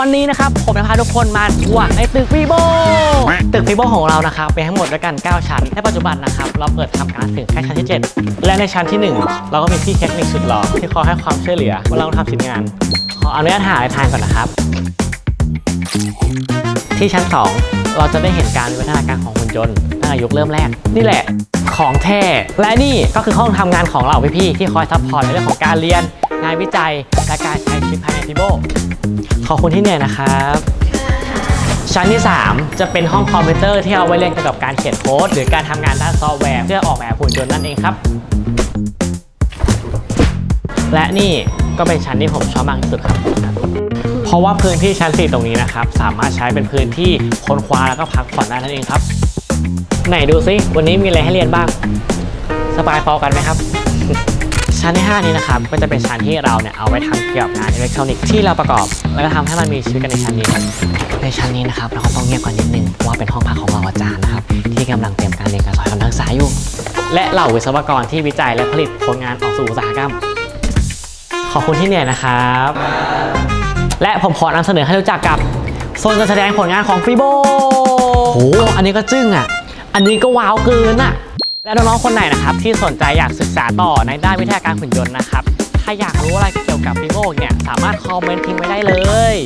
วันนี้นะครับผมจะพาทุกคนมาทัวร์ในตึกฟีโบตึกฟีโบของเรานะครับเป็นทั้งหมดด้วยกัน 9 ชั้นในปัจจุบันนะครับเราเปิดทำการถึงแค่ชั้นที่ 7 และในชั้นที่ 1 เราก็มีพี่เทคนิคสุดหล่อที่คอยให้ความช่วยเหลือเมื่อเราทำชิ้นงาน ขออนุญาตหาอะไรทานก่อนนะครับที่ชั้น 2 เราจะได้เห็นการวิวัฒนาการของหุ่นยนต์ตั้งแต่ยุคเริ่มแรก นี่แหละของแท้และนี่ก็คือห้องทำงานของเราพี่ๆที่คอยซัพพอร์ตในเรื่องของการเรียน งานวิจัยและการ ใช้ชีวิตภายในฟิโบขอบคุณที่เหนื่อยนะครับชั้นที่ 3 จะเป็นห้องคอมพิวเตอร์ที่เอาไว้เรียนเกี่ยวกับการเขียนโค้ดหรือการทำงานด้านซอฟต์แวร์เพื่อออกแบบหุ่นยนต์นั่นเองครับ และนี่ก็เป็นชั้นที่ผมชอบมากที่สุดครับ เพราะว่าพื้นที่ชั้น 4 ตรงนี้นะครับ สามารถใช้เป็นพื้นที่ค้นคว้าแล้วก็พักผ่อนได้นั่นเองครับ ไหนดูซิวันนี้มีอะไรให้เรียนบ้างสบายพอกันไหมครับ ชั้นที่5นี้นะครับก็จะเป็นชั้นที่เราเนี่ยเอาไว้ทำเกี่ยวกับงานอิเล็กทรอนิกส์ที่เราประกอบ แล้วก็ทำให้มันมีชีวิตกันในชั้นนี้ในชั้นนี้นะครับเราก็ต้องเงียบกว่านิดนึงเพราะว่าเป็นห้องพักของเราอาจารย์นะครับที่กำลังเตรียมการเรียนการสอนคำทักษะอยู่และเหล่าวิศวกรที่วิจัยและผลิตผลงานออกสู่อุตสาหกรรม ขอบคุณที่เหนื่อยนะครับ และผมขอนำเสนอให้รู้จักกับโซนการแสดงผลงานของฟีโบโหอันนี้ก็จึ้งอะ อันนี้ก็ว้าวเกินอะ และน้องๆคนไหนนะครับที่สนใจอยากศึกษาต่อในด้านวิทยาการหุ่นยนต์นะครับ ถ้าอยากรู้อะไรเกี่ยวกับฟิโกเนี่ยสามารถคอมเมนต์ทิ้งไว้ได้เลย